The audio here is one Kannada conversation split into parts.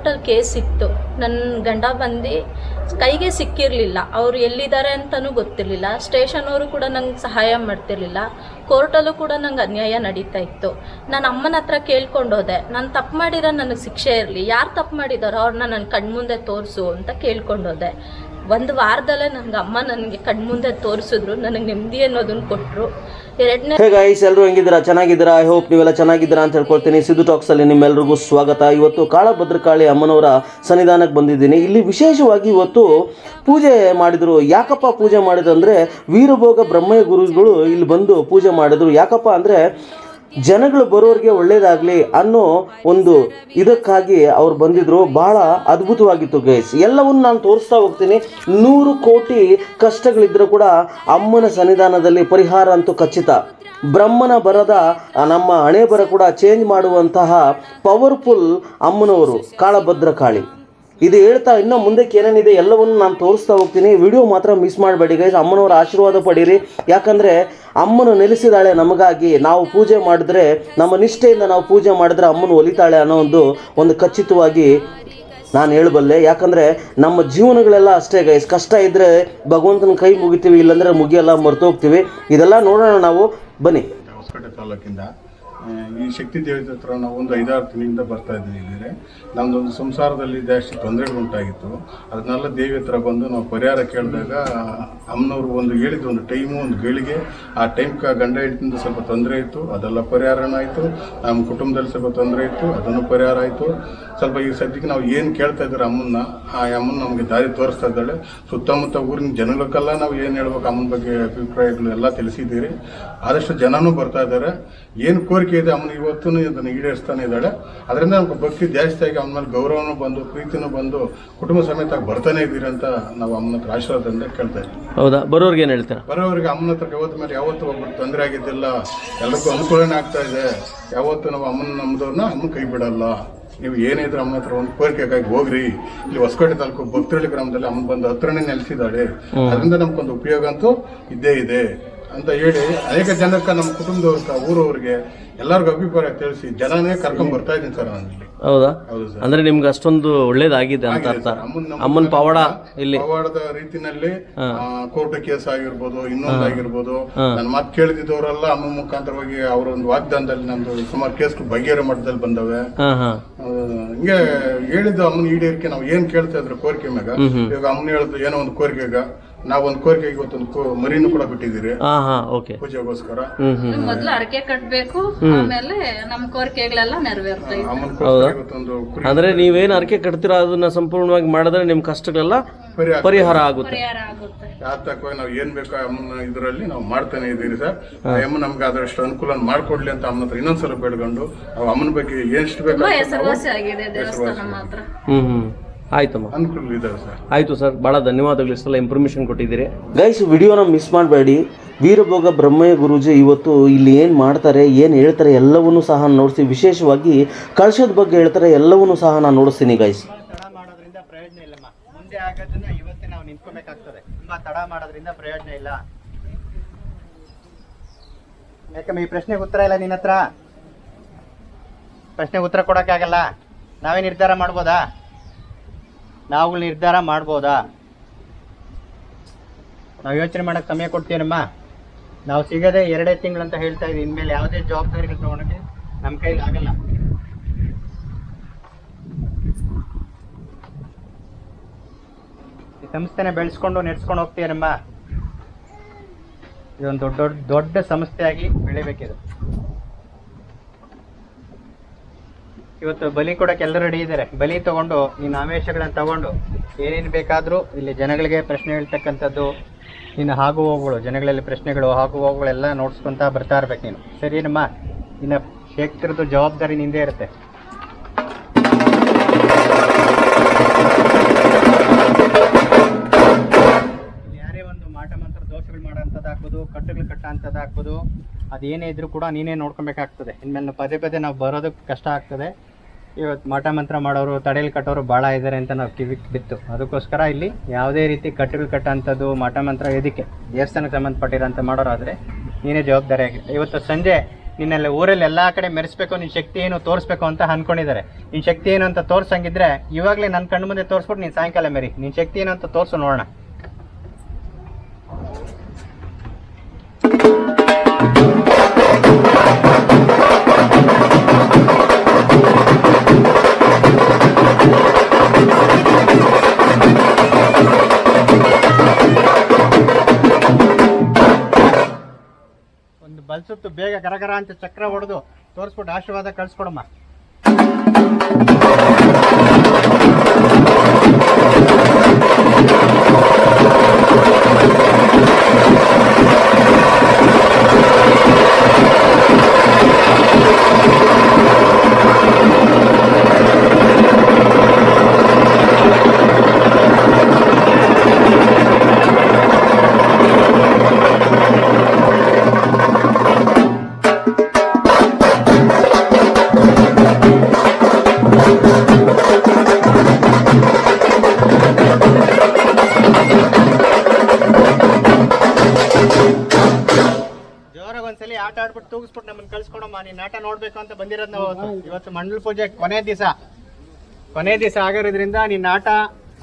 ಕೋರ್ಟಲ್ಲಿ ಕೇಸ್ ಇತ್ತು. ನನ್ನ ಗಂಡ ಬಂದು ಕೈಗೆ ಸಿಕ್ಕಿರಲಿಲ್ಲ. ಅವ್ರು ಎಲ್ಲಿದ್ದಾರೆ ಅಂತಲೂ ಗೊತ್ತಿರಲಿಲ್ಲ. ಸ್ಟೇಷನ್ ಅವರು ಕೂಡ ನಂಗೆ ಸಹಾಯ ಮಾಡ್ತಿರ್ಲಿಲ್ಲ. ಕೋರ್ಟಲ್ಲೂ ಕೂಡ ನಂಗೆ ಅನ್ಯಾಯ ನಡೀತಾ ಇತ್ತು. ನಾನು ಅಮ್ಮನ ಹತ್ರ ಕೇಳ್ಕೊಂಡೋದೆ. ನಾನು ತಪ್ಪು ಮಾಡಿರೋ ನನಗೆ ಶಿಕ್ಷೆ ಇರಲಿ. ಯಾರು ತಪ್ಪು ಮಾಡಿದಾರೋ ಅವ್ರನ್ನ ನನ್ನ ಕಣ್ಮುಂದೆ ತೋರಿಸು ಅಂತ ಕೇಳ್ಕೊಂಡೋದೆ. ಒಂದು ವಾರದಲ್ಲೇ ನನಗೆ ಅಮ್ಮ ನನಗೆ ಕಣ್ಮುಂದೆ ತೋರಿಸಿದ್ರು. ನನಗೆ ನೆಮ್ಮದಿ ಅನ್ನೋದನ್ನು ಕೊಟ್ಟರು ಹೇ ಗೈಸ್ ಎಲ್ಲರೂ ಹೆಂಗಿದ್ದೀರಾ? ಚೆನ್ನಾಗಿದ್ದೀರಾ? ಐ ಹೋಪ್ ನೀವೆಲ್ಲ ಚೆನ್ನಾಗಿದ್ದೀರಾ ಅಂತ ಹೇಳ್ಕೊಳ್ತೀನಿ ಸಿದ್ದು ಟಾಕ್ಸಲ್ಲಿ ಅಲ್ಲಿ ನಿಮ್ಮೆಲ್ರಿಗೂ ಸ್ವಾಗತ. ಇವತ್ತು ಕಾಳಭದ್ರಕಾಳಿ ಅಮ್ಮನವರ ಸನ್ನಿಧಾನಕ್ಕೆ ಬಂದಿದ್ದೀನಿ. ಇಲ್ಲಿ ವಿಶೇಷವಾಗಿ ಇವತ್ತು ಪೂಜೆ ಮಾಡಿದ್ರು. ಯಾಕಪ್ಪ ಪೂಜೆ ಮಾಡಿದ್ರು ಅಂದ್ರೆ ವೀರಭೋಗ ಬ್ರಹ್ಮಯ್ಯ ಗುರುಗಳು ಇಲ್ಲಿ ಬಂದು ಪೂಜೆ ಮಾಡಿದ್ರು. ಯಾಕಪ್ಪ ಅಂದ್ರೆ ಜನಗಳು ಬರೋರಿಗೆ ಒಳ್ಳೇದಾಗ್ಲಿ ಅನ್ನೋ ಒಂದು ಇದಕ್ಕಾಗಿ ಅವ್ರು ಬಂದಿದ್ರು. ಬಹಳ ಅದ್ಭುತವಾಗಿತ್ತು ಗೈಸ್. ಎಲ್ಲವನ್ನು ನಾನು ತೋರಿಸ್ತಾ ಹೋಗ್ತೀನಿ. ನೂರು ಕೋಟಿ ಕಷ್ಟಗಳಿದ್ರೂ ಕೂಡ ಅಮ್ಮನ ಸನ್ನಿಧಾನದಲ್ಲಿ ಪರಿಹಾರ ಅಂತೂ ಖಚಿತ. ಬ್ರಹ್ಮನ ಬರದ ನಮ್ಮ ಹಣೆ ಬರ ಕೂಡ ಚೇಂಜ್ ಮಾಡುವಂತಹ ಪವರ್ಫುಲ್ ಅಮ್ಮನವರು, ಕಾಳಭದ್ರ ಕಾಳಿ. ಇದು ಹೇಳ್ತಾ ಇನ್ನು ಮುಂದಕ್ಕೆ ಏನೇನಿದೆ ಎಲ್ಲವನ್ನು ನಾನು ತೋರಿಸ್ತಾ ಹೋಗ್ತೀನಿ. ವಿಡಿಯೋ ಮಾತ್ರ ಮಿಸ್ ಮಾಡಬೇಡಿ ಗೈಸ್ ಅಮ್ಮನವರ ಆಶೀರ್ವಾದ ಪಡೀರಿ. ಯಾಕಂದರೆ ಅಮ್ಮನು ನೆಲೆಸಿದಾಳೆ ನಮಗಾಗಿ. ನಾವು ಪೂಜೆ ಮಾಡಿದ್ರೆ, ನಮ್ಮ ನಿಷ್ಠೆಯಿಂದ ನಾವು ಪೂಜೆ ಮಾಡಿದ್ರೆ ಅಮ್ಮನ ಒಲಿತಾಳೆ ಅನ್ನೋ ಒಂದು ಒಂದು ಖಚಿತವಾಗಿ ನಾನು ಹೇಳಬಲ್ಲೆ. ಯಾಕಂದರೆ ನಮ್ಮ ಜೀವನಗಳೆಲ್ಲ ಅಷ್ಟೇ ಗೈಸ್ ಕಷ್ಟ ಇದ್ದರೆ ಭಗವಂತನ ಕೈ ಮುಗಿತೀವಿ, ಇಲ್ಲಾಂದರೆ ಮುಗಿಯಲ್ಲ ಮರ್ತೋಗ್ತೀವಿ. ಇದೆಲ್ಲ ನೋಡೋಣ ನಾವು. ಬನ್ನಿ. ತಾಲೂಕಿಂದ. ಈ ಶಕ್ತಿ ದೇವತೆ ಹತ್ರ ನಾವು ಒಂದು ಐದಾರು ತಿಂಗಳಿಂದ ಬರ್ತಾ ಇದ್ದೀವಿ ನಮ್ಮದೊಂದು ಸಂಸಾರದಲ್ಲಿ ಜಾಸ್ತಿ ತೊಂದರೆಗಳು ಉಂಟಾಗಿತ್ತು. ಅದನ್ನೆಲ್ಲ ದೇವಿ ಹತ್ರ ಬಂದು ನಾವು ಪರಿಹಾರ ಕೇಳಿದಾಗ ಅಮ್ಮನವರು ಒಂದು ಹೇಳಿದ್ದು, ಒಂದು ಟೈಮು, ಒಂದು ಗಳಿಗೆ, ಆ ಟೈಮ್ಗೆ ಗಂಡ ಹೆಂಡತಿಯಿಂದ ಸ್ವಲ್ಪ ತೊಂದರೆ ಇತ್ತು, ಅದೆಲ್ಲ ಪರಿಹಾರನೂ ಆಯಿತು. ನಮ್ಮ ಕುಟುಂಬದಲ್ಲಿ ಸ್ವಲ್ಪ ತೊಂದರೆ ಇತ್ತು, ಅದನ್ನು ಪರಿಹಾರ ಆಯಿತು. ಸ್ವಲ್ಪ ಈ ಸದ್ಯಕ್ಕೆ ನಾವು ಏನು ಕೇಳ್ತಾ ಇದ್ದಾರೆ ಅಮ್ಮನ್ನ, ಆ ಅಮ್ಮನ ನಮಗೆ ದಾರಿ ತೋರಿಸ್ತಾ ಇದ್ದಾಳೆ. ಸುತ್ತಮುತ್ತ ಊರಿನ ಜನಗಳಕ್ಕೆಲ್ಲ ನಾವು ಏನು ಹೇಳ್ಬೇಕು, ಅಮ್ಮನ ಬಗ್ಗೆ ಅಭಿಪ್ರಾಯಗಳು ಎಲ್ಲ ತಿಳಿಸಿದ್ದೀರಿ. ಆದಷ್ಟು ಜನನೂ ಬರ್ತಾ ಇದ್ದಾರೆ. ಏನು ಕೋರಿಕೆ ಇದೆ ಅಮ್ಮನ ಇವತ್ತೂ ಇದನ್ನು ಈಡೇರಿಸ್ತಾನೆ ಇದ್ದಾಳೆ. ಅದರಿಂದ ನಮ್ಗೆ ಭಕ್ತಿ ಜಾಸ್ತಿ ಆಗಿ ಅವನ ಮೇಲೆ ಗೌರವನೂ ಬಂದು ಪ್ರೀತಿನೂ ಬಂದು ಕುಟುಂಬ ಸಮೇತ ಬರ್ತಾನೆ ಇದ್ದೀರಿ ಅಂತ ನಾವು ಅಮ್ಮನ ಹತ್ರ ಆಶೀರ್ವಾದದಿಂದ ಕೇಳ್ತಾ ಇದ್ದೀವಿ. ಹೌದಾ? ಬರೋರ್ಗೆ ಏನು ಹೇಳ್ತೀರಾ? ಬರೋರಿಗೆ ಅಮ್ಮನ ಹತ್ರ ಯಾವತ್ತು ಮೇಲೆ ಯಾವತ್ತು ಒಬ್ಬರು ತೊಂದರೆ ಆಗಿದ್ದಿಲ್ಲ ಎಲ್ಲರಿಗೂ ಅನುಕೂಲನೇ ಆಗ್ತಾ ಇದೆ ಯಾವತ್ತು ನಾವು ಅಮ್ಮನ ನಮ್ಮದವ್ರನ್ನ ಅಮ್ಮನ ಕೈ ಬಿಡಲ್ಲ. ನೀವು ಏನಿದ್ರೆ ಅಮ್ಮನ ಹತ್ರ ಒಂದು ಕೋರಿಕೆಗಾಗಿ ಹೋಗ್ರಿ. ಇಲ್ಲಿ ಹೊಸಕೋಟೆ ತಾಲೂಕು ಭಕ್ತರಳ್ಳಿ ಗ್ರಾಮದಲ್ಲಿ ಅಮ್ಮನ ಬಂದು ಹತ್ರನೇ ನೆಲೆಸಿದ್ದಾಳೆ. ಅದರಿಂದ ನಮ್ಗೊಂದು ಉಪಯೋಗ ಅಂತೂ ಇದ್ದೇ ಇದೆ. ಅಂತ ಹೇಳಿ ಅನೇಕ ಜನಕ್ಕೆ ನಮ್ಮ ಕುಟುಂಬದವ್ರಿಗೆ ಊರವ್ರಿಗೆ ಎಲ್ಲರಿಗೂ ಅಭಿಪ್ರಾಯ ತಿಳಿಸಿ ಜನನೇ ಕರ್ಕೊಂಡ್ ಬರ್ತಾ ಇದ್ದೀನಿ ಸರ್ ನಾನು ಇಲ್ಲಿ. ಹೌದಾ? ಹೌದು ಸರ್. ಅಂದ್ರೆ ನಿಮ್ಗೆ ಅಷ್ಟೊಂದು ಒಳ್ಳೇದಾಗಿದೆ ಅಂತ ಅರ್ಥ. ಅಮ್ಮನ್ ಪವಾಡ ಇಲ್ಲಿ. ಪವಾಡದ ರೀತಿನಲ್ಲಿ ಕೋರ್ಟ್ ಕೇಸ್ ಆಗಿರ್ಬೋದು ಇನ್ನೊಂದು ಆಗಿರ್ಬೋದು ನನ್ನ ಮಾತು ಕೇಳಿದವರೆಲ್ಲ ಅಮ್ಮ ಮುಖಾಂತರವಾಗಿ ಅವರ ಒಂದು ವಾಗ್ದಾನದಲ್ಲಿ ನಮ್ದು ಸುಮಾರು ಕೇಸ್ ಬಗೆಹರ ಮಟ್ಟದಲ್ಲಿ ಬಂದವೆ. ಹಾ ಹಾ. ಆ, ಹಿಂಗೆ ಹೇಳಿದ್ದು ಅಮ್ಮನ ಈಡೇರಿಕೆ ನಾವು ಏನ್ ಕೇಳ್ತಾ ಇದ್ರು ಕೋರಿಕೆ ಮ್ಯಾಗ. ಇವಾಗ ಅಮ್ಮನ ಹೇಳಿದ್ರು ಏನೋ ಒಂದು ಕೋರಿಕೆಗ. ನಾವ್ ಒಂದ್ ಕೋರಿಕೆ ಇವತ್ತೊಂದು ಮರಿನು ಕೂಡ ಬಿಟ್ಟಿದ್ದೀರಿ. ಹಾ ಹಾ ಓಕೆ. ಪೂಜೆಗೋಸ್ಕರ. ಮೊದಲು ಅರಕೆ ಕಟ್ಟಬೇಕು ಆಮೇಲೆ ನಮ್ಮ ಕೋರಿಕೆಗಳೆಲ್ಲ ನೆರವೇರ್ತಾ ಇತ್ತು ಅಮ್ಮನ ಇವತ್ತೊಂದು ಕುರಿ ಅಂದ್ರೆ ನೀವೇನ್ ಅರಕೆ ಕಟ್ತೀರಾ ಅದನ್ನ ಸಂಪೂರ್ಣವಾಗಿ ಮಾಡಿದ್ರೆ ನಿಮ್ ಕಷ್ಟಗಳೆಲ್ಲ ಪರಿಹಾರ. ಪರಿಹಾರ ಆಗುತ್ತೆ. ಪರಿಹಾರ ಆಗುತ್ತೆ. ಯಾತಕವಾಗಿ ನಾವು ಏನ್ ಬೇಕೋ ಅಮ್ಮನ ಇದರಲ್ಲಿ ನಾವು ಮಾಡ್ತಾನೆ ಇದ್ದೀರಿ ಸರ್. ಆ ಅಮ್ಮ ನಮ್ಗೆ ಅದರಷ್ಟು ಅನುಕೂಲ ಮಾಡ್ಕೊಡ್ಲಿ ಅಂತ ಅಮ್ಮನ ಹತ್ರ ಇನ್ನೊಂದ್ಸಲ ಬೇಡ್ಕೊಂಡು ನಾವು ಅಮ್ಮನ ಬಗ್ಗೆ ಎಷ್ಟು ಬೇಕು ತುಂಬಾ ಹೆಸರುವಾಸಿ ಆಗಿದೆ ದೇವಸ್ಥಾನ ಮಾತ್ರ. ಹ್ಮ್ ಹ್ಮ್. ಆಯ್ತಮ್ಮ. ಅನುಕೂಲ ಸರ್. ಆಯ್ತು ಸರ್ ಬಹಳ ಧನ್ಯವಾದಗಳು. ಇಷ್ಟೆಲ್ಲ ಇನ್ಫಾರ್ಮೇಶನ್ ಕೊಟ್ಟಿದ್ದೀರಿ. ಗೈಸ್ ವಿಡಿಯೋನ ಮಿಸ್ ಮಾಡಬೇಡಿ. ವೀರಭೋಗ ಬ್ರಹ್ಮಯ್ಯ ಗುರೂಜಿ ಇವತ್ತು ಇಲ್ಲಿ ಏನು ಮಾಡ್ತಾರೆ ಏನು ಹೇಳ್ತಾರೆ ಎಲ್ಲವನ್ನೂ ಸಹ ನೋಡಿಸಿ ವಿಶೇಷವಾಗಿ ಕಳಶದ ಬಗ್ಗೆ ಹೇಳ್ತಾರೆ ಎಲ್ಲವನ್ನೂ ಸಹ ನಾನು ನೋಡಿಸ್ತೀನಿ ಗೈಸ್ ತಡ ಮಾಡೋದ್ರಿಂದ ಪ್ರಯೋಜನ ಇಲ್ಲಮ್ಮ. ಮುಂದೆ ಆಗೋದನ್ನ ಇವತ್ತೇ ನಾವು ನಿಂತ್ಕೊಬೇಕಾಗ್ತದೆ. ತುಂಬಾ ತಡ ಮಾಡೋದ್ರಿಂದ ಪ್ರಯೋಜನ ಇಲ್ಲ. ಯಾಕಮ್ಮ ಈ ಪ್ರಶ್ನೆಗೆ ಉತ್ತರ ಇಲ್ಲ ನಿನ್ನ ಹತ್ರ ಪ್ರಶ್ನೆಗೆ ಉತ್ತರ ಕೊಡೋಕ್ಕಾಗಲ್ಲ. ನಾವೇ ನಿರ್ಧಾರ ಮಾಡ್ಬೋದಾ? ನಾವು ನಿರ್ಧಾರ ಮಾಡ್ಬೋದಾ? ನಾವು ಯೋಚನೆ ಮಾಡಕ್ ಸಮಯ ಕೊಡ್ತೀನಮ್ಮ ನಾವು ಸಿಗದೆ ಎರಡೇ ತಿಂಗಳು ಅಂತ ಹೇಳ್ತಾ ಇದ್ದೀವಿ. ಇನ್ಮೇಲೆ ಯಾವುದೇ ಜವಾಬ್ದಾರಿಗಳು ತಗೊಳಕ್ಕೆ ನಮ್ಮ ಕೈಲಿ ಆಗಲ್ಲ. ಈ ಸಂಸ್ಥೆನ ಬೆಳೆಸ್ಕೊಂಡು ನೆಡ್ಸ್ಕೊಂಡು ಹೋಗ್ತೀರಮ್ಮ? ಇದೊಂದು ದೊಡ್ಡ ದೊಡ್ಡ ದೊಡ್ಡ ಸಂಸ್ಥೆಯಾಗಿ ಬೆಳಿಬೇಕಿದು. ಇವತ್ತು ಬಲಿ ಕೊಡಕ್ಕೆ ಎಲ್ಲರೂ ರೆಡಿ ಇದ್ದಾರೆ. ಬಲಿ ತಗೊಂಡು ನಿನ್ನ ಆವೇಶಗಳನ್ನು ತಗೊಂಡು ಏನೇನು ಬೇಕಾದರೂ ಇಲ್ಲಿ ಜನಗಳಿಗೆ ಪ್ರಶ್ನೆ ಹೇಳ್ತಕ್ಕಂಥದ್ದು ನೀನು ಹಾಗು ಹೋಗುಗಳು ಜನಗಳಲ್ಲಿ ಪ್ರಶ್ನೆಗಳು ಹಾಗು ಹೋಗುಗಳೆಲ್ಲ ನೋಡ್ಸ್ಕೊತಾ ಬರ್ತಾ ಇರ್ಬೇಕು ನೀನು. ಸರಿನಮ್ಮ ಇನ್ನು ಶೇಖರದ್ದು ಜವಾಬ್ದಾರಿ ನಿಂದೇ ಇರುತ್ತೆ. ಯಾರೇ ಒಂದು ಮಾಟ ಮಂತ್ರ ದೋಷಗಳು ಮಾಡೋಂಥದ್ದು ಹಾಕ್ಬೋದು ಕಟ್ಟುಗಳು ಕಟ್ಟೋಂಥದ್ದು ಹಾಕ್ಬೋದು ಅದೇನೇ ಇದ್ರೂ ಕೂಡ ನೀನೇ ನೋಡ್ಕೊಬೇಕಾಗ್ತದೆ. ಇನ್ಮೇಲೆ ಪದೇ ಪದೇ ನಾವು ಬರೋದಕ್ಕೆ ಕಷ್ಟ ಆಗ್ತದೆ. ಇವತ್ತು ಮಾಟ ಮಂತ್ರ ಮಾಡೋರು ತಡೆಯಲ್ಲಿ ಕಟ್ಟೋರು ಭಾಳ ಇದ್ದಾರೆ ಅಂತ ನಾವು ಕಿವಿಕ್ ಬಿತ್ತು. ಅದಕ್ಕೋಸ್ಕರ ಇಲ್ಲಿ ಯಾವುದೇ ರೀತಿ ಕಟ್ಟಿಲು ಕಟ್ಟೋಂಥದ್ದು ಮಾಟ ಮಂತ್ರ ಇದಕ್ಕೆ ದೇವಸ್ಥಾನಕ್ಕೆ ಸಂಬಂಧಪಟ್ಟಿರೋಂಥ ಮಾಡೋರಾದರೆ ನೀನೇ ಜವಾಬ್ದಾರಿ ಆಗಿರುತ್ತೆ ಇವತ್ತು ಸಂಜೆ ನಿನ್ನೆಲ್ಲ ಊರಲ್ಲಿ ಎಲ್ಲ ಕಡೆ ಮೆರೆಸ್ಬೇಕು ನಿನ್ನ ಶಕ್ತಿ ಏನು ತೋರಿಸ್ಬೇಕು ಅಂತ ಅಂದ್ಕೊಂಡಿದ್ದಾರೆ ನಿನ್ನ ಶಕ್ತಿ ಏನು ಅಂತ ತೋರ್ಸಂಗಿದ್ರೆ ಇವಾಗಲೇ ನನ್ನ ಕಣ್ಣು ಮುಂದೆ ತೋರಿಸ್ಬಿಟ್ಟು ನೀನು ಸಾಯಂಕಾಲ ಮೇರಿ. ನಿನ್ನ ಶಕ್ತಿ ಏನು ಅಂತ ತೋರಿಸು ನೋಡೋಣ. ಬಲ್ಸುತ್ತು ಬೇಗ ಗರಗರ ಅಂತ ಚಕ್ರ ಹೊಡೆದು ತೋರಿಸ್ಬಿಟ್ಟು ಆಶೀರ್ವಾದ ಕಳ್ಸ್ಕೊಡಮ್ಮ. ಇವತ್ತು ಮಂಡಲ ಪೂಜೆ ಕೊನೆ ದಿವಸ. ಕೊನೆ ದಿವಸ ಆಗಿರೋದ್ರಿಂದ ನಿನ್ನ ಆಟ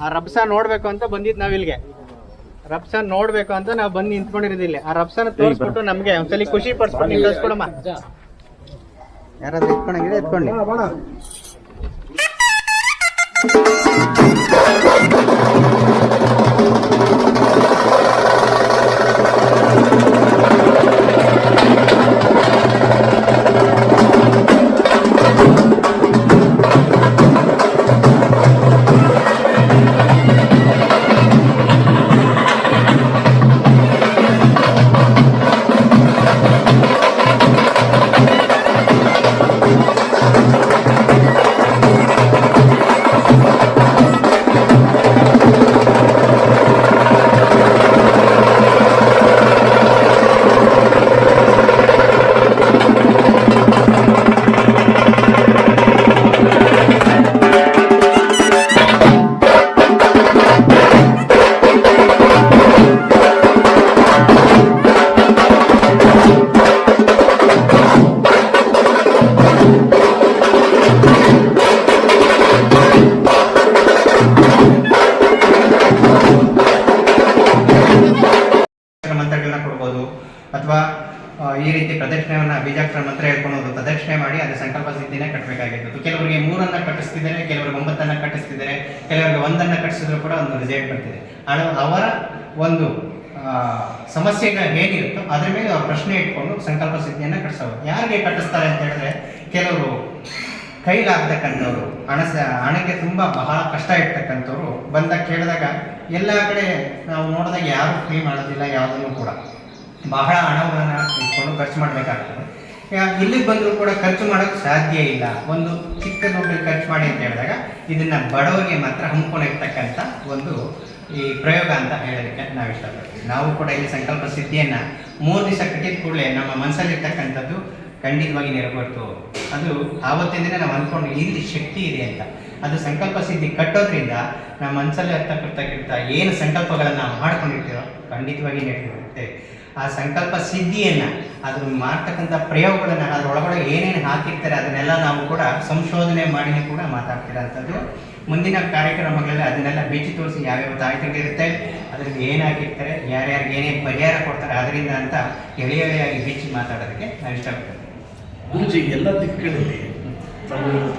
ಆ ರಬ್ಸ ನೋಡ್ಬೇಕು ಅಂತ ಬಂದಿದ್ ನಾವ್ ಇಲ್ಲಿಗೆ ರಬ್ಸ ನೋಡ್ಬೇಕು ಅಂತ ನಾವು ಬಂದು ನಿಂತ್ಕೊಂಡಿರೋದಿಲ್ಲ ಆ ರಬ್ಸನ ತೋರಿಸ್ಬಿಟ್ಟು ನಮ್ಗೆ ಒಂದ್ಸಲಿ ಖುಷಿ ಪಡಿಸ್ಬಿಟ್ಟು ನೀನ್ ಯಾರಾದ್ರು ಯಾರಾದ್ರೂ ಎತ್ಕೊಂಡಂಗಿದೆ ಎತ್ಕೊಳ್ಳಿ ಅಥವಾ ಈ ರೀತಿ ಪ್ರದಕ್ಷಿಣೆಯನ್ನು ಬೀಜಾಕ್ಷರ ಮಂತ್ರ ಹೇಳ್ಕೊಂಡು ಪ್ರದಕ್ಷಿಣೆ ಮಾಡಿ ಅದು ಸಂಕಲ್ಪ ಸಿದ್ಧಿನೇ ಕಟ್ಟಬೇಕಾಗಿತ್ತು ಕೆಲವರಿಗೆ ಮೂರನ್ನು ಕಟ್ಟಿಸ್ತಿದ್ದಾರೆ, ಕೆಲವರಿಗೆ ಒಂಬತ್ತನ್ನು ಕಟ್ಟಿಸ್ತಿದ್ದಾರೆ, ಕೆಲವರಿಗೆ ಒಂದನ್ನು ಕಟ್ಟಿಸಿದ್ರು ಕೂಡ ಒಂದು ರಿಸಲ್ಟ್ ಬರ್ತಿದೆ. ಅವರ ಒಂದು ಸಮಸ್ಯೆ ಸಮಸ್ಯೆಗಳು ಹೇಗಿರುತ್ತೋ ಅದ್ರ ಮೇಲೆ ಅವ್ರ ಪ್ರಶ್ನೆ ಇಟ್ಕೊಂಡು ಸಂಕಲ್ಪ ಸಿದ್ಧಿಯನ್ನು ಕಟ್ಟಿಸೋದು ಯಾರಿಗೆ ಕಟ್ಟಿಸ್ತಾರೆ ಅಂತ ಹೇಳಿದ್ರೆ, ಕೆಲವರು ಕೈಲಾಗ್ತಕ್ಕಂಥವ್ರು ಹಣ ಸ- ಹಣಕ್ಕೆ ತುಂಬ ಬಹಳ ಕಷ್ಟ ಇರ್ತಕ್ಕಂಥವ್ರು ಬಂದಾಗ ಕೇಳಿದಾಗ, ಎಲ್ಲ ಕಡೆ ನಾವು ನೋಡಿದಾಗ ಯಾರು ಫ್ರೀ ಮಾಡೋದಿಲ್ಲ, ಯಾವುದನ್ನು ಕೂಡ. ಬಹಳ ಹಣವನ್ನು ಇಟ್ಕೊಂಡು ಖರ್ಚು ಮಾಡಬೇಕಾಗ್ತದೆ. ಇಲ್ಲಿಗೆ ಬಂದರೂ ಕೂಡ ಖರ್ಚು ಮಾಡೋಕ್ಕೆ ಸಾಧ್ಯ ಇಲ್ಲ. ಒಂದು ಚಿಕ್ಕ ದೊಡ್ಡ ಖರ್ಚು ಮಾಡಿ ಅಂತ ಹೇಳಿದಾಗ ಇದನ್ನು ಬಡವರಿಗೆ ಮಾತ್ರ ಹಮ್ಮಿಕೊಂಡಿರ್ತಕ್ಕಂಥ ಒಂದು ಈ ಪ್ರಯೋಗ ಅಂತ ಹೇಳೋದಕ್ಕೆ ನಾವು ಇಷ್ಟಪಡ್ತೀವಿ. ನಾವು ಕೂಡ ಇಲ್ಲಿ ಸಂಕಲ್ಪ ಸಿದ್ಧಿಯನ್ನು ಮೂರು ದಿವಸ ಕಟ್ಟಿದ ಕೂಡಲೇ ನಮ್ಮ ಮನಸ್ಸಲ್ಲಿರ್ತಕ್ಕಂಥದ್ದು ಖಂಡಿತವಾಗಿ ನೆರವೇರ್ತು. ಅದು ಆವತ್ತಿನ ದಿನ ನಾವು ಅಂದ್ಕೊಂಡು ಇಲ್ಲಿ ಶಕ್ತಿ ಇದೆ ಅಂತ. ಅದು ಸಂಕಲ್ಪ ಸಿದ್ಧಿ ಕಟ್ಟೋದ್ರಿಂದ ನಮ್ಮ ಮನಸ್ಸಲ್ಲಿ ಇರ್ತಕ್ಕಂಥ ಏನು ಸಂಕಲ್ಪಗಳನ್ನು ಮಾಡ್ಕೊಂಡಿರ್ತೀವೋ ಖಂಡಿತವಾಗಿ ನೆರವೇರುತ್ತೆ. ಆ ಸಂಕಲ್ಪ ಸಿದ್ಧಿಯನ್ನ ಅದು ಮಾಡ್ತಕ್ಕಂಥ ಪ್ರಯೋಗಗಳನ್ನು ಅದರೊಳಗಡೆ ಏನೇನು ಹಾಕಿರ್ತಾರೆ ಅದನ್ನೆಲ್ಲ ನಾವು ಕೂಡ ಸಂಶೋಧನೆ ಮಾಡಿ ಕೂಡ ಮಾತಾಡ್ತಿರೋಂಥದ್ದು ಮುಂದಿನ ಕಾರ್ಯಕ್ರಮಗಳಲ್ಲಿ ಅದನ್ನೆಲ್ಲ ಬಿಚ್ಚಿ ತೋರಿಸಿ ಯಾವ್ಯಾವ ತಾಯ್ತಗಳಿರುತ್ತೆ ಅದ್ರಿಗೆ ಏನು ಹಾಕಿರ್ತಾರೆ ಯಾರ್ಯಾರಿಗೆ ಏನೇನು ಪರಿಹಾರ ಕೊಡ್ತಾರೆ ಅದರಿಂದ ಅಂತ ಎಳೆ ಎಳೆಯಾಗಿ ಬಿಚ್ಚಿ ಮಾತಾಡೋದಕ್ಕೆ ನಾವು ಇಷ್ಟಪಡ್ತೇವೆ. ಗುರುಜಿ ಎಲ್ಲ ದಿಕ್ಕುಗಳಲ್ಲಿ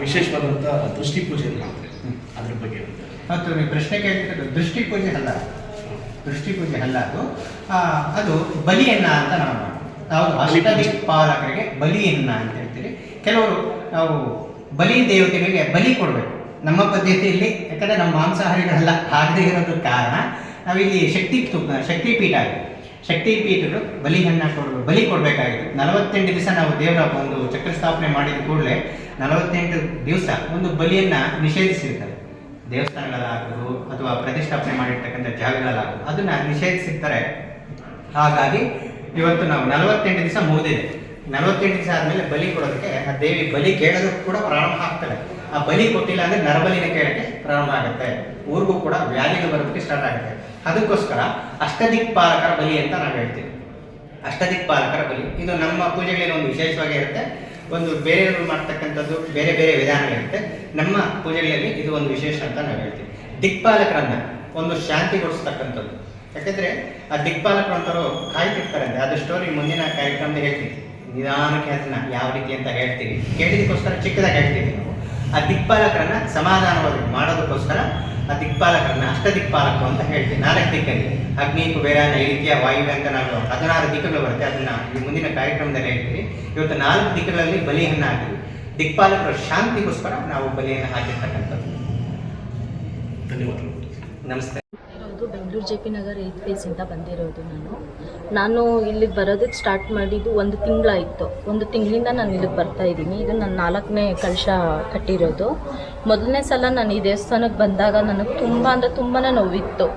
ವಿಶೇಷವಾದಂಥ ದೃಷ್ಟಿ ಪೂಜೆ ಮಾಡ್ತಾರೆ. ಅದ್ರ ಬಗ್ಗೆ. ಮತ್ತು ನೀವು ಪ್ರಶ್ನೆ ಕೇಳ್ತಿರೋದು ದೃಷ್ಟಿ ಪೂಜೆ ಅಲ್ಲ ದೃಷ್ಟಿ ಪೂಜೆ ಅಲ್ಲ ಅದು ಅದು ಬಲಿಯನ್ನ ಅಂತ ನಾವು ನಾವು ನಾವು ಅಷ್ಟದಿಕ್ಪಾಲಕರಿಗೆ ಬಲಿಯನ್ನ ಅಂತ ಹೇಳ್ತೀವಿ ಕೆಲವರು ನಾವು ಬಲಿ ದೇವತೆಗಳಿಗೆ ಬಲಿ ಕೊಡಬೇಕು. ನಮ್ಮ ಪದ್ಧತಿಯಲ್ಲಿ ಯಾಕಂದ್ರೆ ನಮ್ಮ ಮಾಂಸಾಹಾರಿಗಳೆಲ್ಲ ಆಗದೇ ಇರೋದ್ರ ಕಾರಣ. ನಾವಿಲ್ಲಿ ಶಕ್ತಿ ತುಪ್ಪ ಶಕ್ತಿ ಪೀಠ ಆಗಿದೆ ಶಕ್ತಿ ಪೀಠಗಳು ಬಲಿಯನ್ನ ಕೊಡಬೇಕು ಬಲಿ ಕೊಡಬೇಕಾಗಿದೆ ನಲವತ್ತೆಂಟು ದಿವಸ ನಾವು ದೇವರ ಒಂದು ಚಕ್ರ ಸ್ಥಾಪನೆ ಮಾಡಿದ ಕೂಡಲೇ ನಲವತ್ತೆಂಟು ದಿವಸ ಒಂದು ಬಲಿಯನ್ನ ನಿಷೇಧಿಸಿರ್ತಾರೆ. ದೇವಸ್ಥಾನಗಳಾಗೋದು ಅಥವಾ ಪ್ರತಿಷ್ಠಾಪನೆ ಮಾಡಿರ್ತಕ್ಕಂಥ ಜಾಗಗಳಾಗೋದು ಅದನ್ನ ನಿಷೇಧಿಸಿರ್ತಾರೆ. ಹಾಗಾಗಿ ಇವತ್ತು ನಾವು ನಲವತ್ತೆಂಟು ದಿವಸ ಮುಗಿದಿದೆ. ನಲವತ್ತೆಂಟು ದಿವಸ ಆದಮೇಲೆ ಬಲಿ ಕೊಡೋದಕ್ಕೆ ಆ ದೇವಿ ಬಲಿ ಕೇಳೋದಕ್ಕೂ ಕೂಡ ಪ್ರಾರಂಭ ಆಗ್ತದೆ. ಆ ಬಲಿ ಕೊಟ್ಟಿಲ್ಲ ಅಂದ್ರೆ ನರಬಲಿನ ಕೇಳಕ್ಕೆ ಪ್ರಾರಂಭ ಆಗುತ್ತೆ. ಊರಿಗೂ ಕೂಡ ವ್ಯಾಲಿಗೆ ಬರೋದಕ್ಕೆ ಸ್ಟಾರ್ಟ್ ಆಗುತ್ತೆ. ಅದಕ್ಕೋಸ್ಕರ ಅಷ್ಟದಿಕ್ಪಾಲಕರ ಬಲಿ ಅಂತ ನಾವು ಹೇಳ್ತೀವಿ. ಅಷ್ಟದಿಕ್ಪಾಲಕರ ಬಲಿ. ಇದು ನಮ್ಮ ಪೂಜೆಗಳಲ್ಲಿ ಒಂದು ವಿಶೇಷವಾಗಿ ಇರುತ್ತೆ. ಒಂದು ಬೇರೆಯವರು ಮಾಡ್ತಕ್ಕಂಥದ್ದು ಬೇರೆ ಬೇರೆ ವಿಧಾನಗಳಿರುತ್ತೆ. ನಮ್ಮ ಪೂಜೆಗಳಲ್ಲಿ ಇದು ಒಂದು ವಿಶೇಷ ಅಂತ ನಾವು ಹೇಳ್ತೀವಿ. ದಿಕ್ಪಾಲಕರನ್ನ ಒಂದು ಶಾಂತಿಗೊಳಿಸ್ತಕ್ಕಂಥದ್ದು. ಯಾಕಂದ್ರೆ ಆ ದಿಕ್ಪಾಲಕರು ಅಂತವರು ಕಾಯ್ತಿರ್ತಾರಂತೆ ಅದು ಸ್ಟೋರಿ ಮುಂದಿನ ಕಾರ್ಯಕ್ರಮದಲ್ಲಿ ಹೇಳ್ತೀವಿ. ನಿಧಾನಕ್ಕೆ ಅದನ್ನ ಯಾವ ರೀತಿ ಅಂತ ಹೇಳ್ತೀವಿ. ಕೇಳಿದಕ್ಕೋಸ್ಕರ ಚಿಕ್ಕದಾಗಿ ಹೇಳ್ತೀವಿ ನಾವು. ಆ ದಿಕ್ಪಾಲಕರನ್ನ ಸಮಾಧಾನವಾಗಿ ಮಾಡೋದಕ್ಕೋಸ್ಕರ ಆ ದಿಕ್ಪಾಲಕರನ್ನ ಅಷ್ಟ ದಿಕ್ಪಾಲಕರು ಅಂತ ಹೇಳ್ತೀವಿ. ನಾಲ್ಕು ದಿಕ್ಕಲ್ಲಿ. ಅಗ್ನಿ, ಕುಬೇರ, ನೈಋತ್ಯ, ವಾಯು ಅಂತ ನಾವು ಹದಿನಾರು ದಿಕ್ಕುಗಳು ಬರುತ್ತೆ. ಅದನ್ನ ಈ ಮುಂದಿನ ಕಾರ್ಯಕ್ರಮದಲ್ಲಿ ಹೇಳ್ತೀವಿ. ಇವತ್ತು ನಾಲ್ಕು ದಿಕ್ಕುಗಳಲ್ಲಿ ಬಲಿಯನ್ನು ಹಾಕಿದ್ವಿ ದಿಕ್ಪಾಲಕರ ಶಾಂತಿಗೋಸ್ಕರ ನಾವು ಬಲಿಯನ್ನು ಹಾಕಿರ್ತಕ್ಕಂಥದ್ದು. ಧನ್ಯವಾದಗಳು. ನಮಸ್ತೆ. Bengaluru J P Nagar eighth ಫೇಸಿಂದ ಬಂದಿರೋದು ನಾನು. ನಾನು ಇಲ್ಲಿಗೆ ಬರೋದಕ್ಕೆ ಸ್ಟಾರ್ಟ್ ಮಾಡಿದ್ದು ಒಂದು ತಿಂಗಳಾಯಿತು. ಒಂದು ತಿಂಗಳಿಂದ ನಾನು ಇಲ್ಲಿಗೆ ಬರ್ತಾ ಇದ್ದೀನಿ. ಇದು ನನ್ನ ನಾಲ್ಕನೇ ಕಲಶ ಕಟ್ಟಿರೋದು. ಮೊದಲನೇ ಸಲ ನಾನು ಈ ದೇವಸ್ಥಾನಕ್ಕೆ ಬಂದಾಗ ನನಗೆ ತುಂಬ ಅಂದರೆ ತುಂಬಾ ನೋವಿತ್ತು.